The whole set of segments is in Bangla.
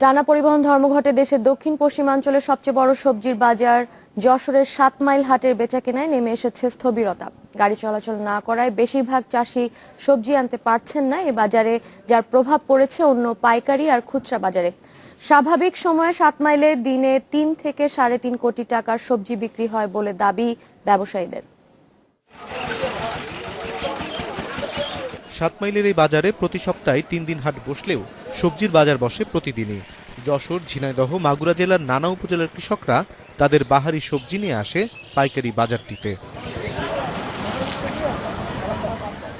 টানা পরিবহন ধর্মঘটে দেশের দক্ষিণ পশ্চিমাঞ্চলের সবচেয়ে বড় সবজির বাজার যশোরের সাত মাইল হাটের বেচাকেনায় নেমে এসেছে স্থবিরতা। গাড়ি চলাচল না করায় বেশিরভাগ চাষি সবজি আনতে পারছেন না এ বাজারে, যার প্রভাব পড়েছে অন্য পাইকারি আর খুচরা বাজারে। স্বাভাবিক সময়ে সাত মাইলে দিনে তিন থেকে সাড়ে তিন কোটি টাকার সবজি বিক্রি হয় বলে দাবি ব্যবসায়ীদের। সাত মাইলের এই বাজারে প্রতি সপ্তাহে তিন দিন হাট বসলেও সবজির বাজার বসে প্রতিদিনই। যশোর, ঝিনাইদহ, মাগুরা জেলার নানা উপজেলার কৃষকরা তাদের বাহারি সবজি নিয়ে আসে পাইকারি বাজারটিতে।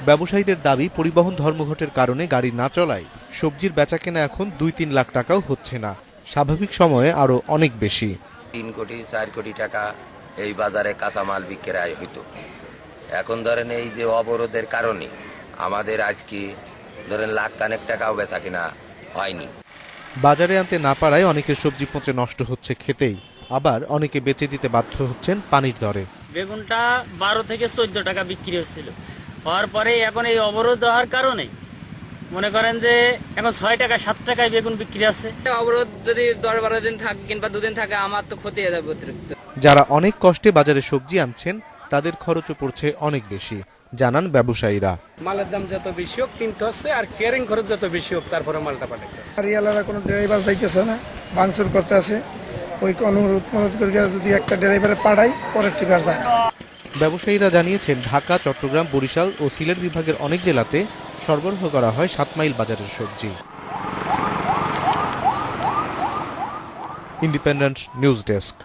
ব্যবসায়ীদের দাবি, পরিবহন ধর্মঘটের কারণে গাড়ি না চলায় সবজির বেচা কেনা এখন দুই তিন লাখ টাকাও হচ্ছে না। স্বাভাবিক সময়ে আরও অনেক বেশি। তিন কোটি, চার কোটি টাকা এই বাজারে কাঁচামাল বিক্রয় হইতো। এখন ধরেন এই যে অবরোধের কারণে আমাদের আজকে ধরেন লাখ কানেক টাকাও বেচা কিনা হয়নি। বাজারে আনতে না পারায় অনেকের সবজি পচে নষ্ট হচ্ছে খেতেই। আবার অনেকে বেচে দিতে বাধ্য হচ্ছেন পানির দরে। বেগুনটা বারো থেকে চোদ্দ টাকা বিক্রি হচ্ছিল। হওয়ার পরে এখন এই অবরোধ হওয়ার কারণে মনে করেন যে এখন ছয় টাকা সাত টাকায় বেগুন বিক্রি আছে। অবরোধ যদি দশ বারো দিন থাকে কিংবা দুদিন থাকে আমার তো ক্ষতি হয়ে যাবে অতিরিক্ত। যারা অনেক কষ্টে বাজারে সবজি আনছেন তাদের খরচও পড়ছে অনেক বেশি। জানান ব্যবসায়ীরা। মালের দাম যত বেশি হোক কিনতে হচ্ছে আর কেয়ারিং খরচ যত বেশি হোক তারপরে মালটা পাঠাইতে হচ্ছে। গাড়িওয়ালারা কোনো ড্রাইভার যাইতেছে না ভাঙচুর করতে আছে। ওই অনুরোধ অনুরোধ করে যদি একটা ড্রাইভারে পাঠাই পরের টিকার যায় না। ব্যবসায়ীরা জানিয়েছেন ঢাকা চট্টগ্রাম বরিশাল ও সিলেট বিভাগের অনেক জেলাতে সরবরাহ করা হয় সাত মাইল বাজারের সবজি। Independent news desk.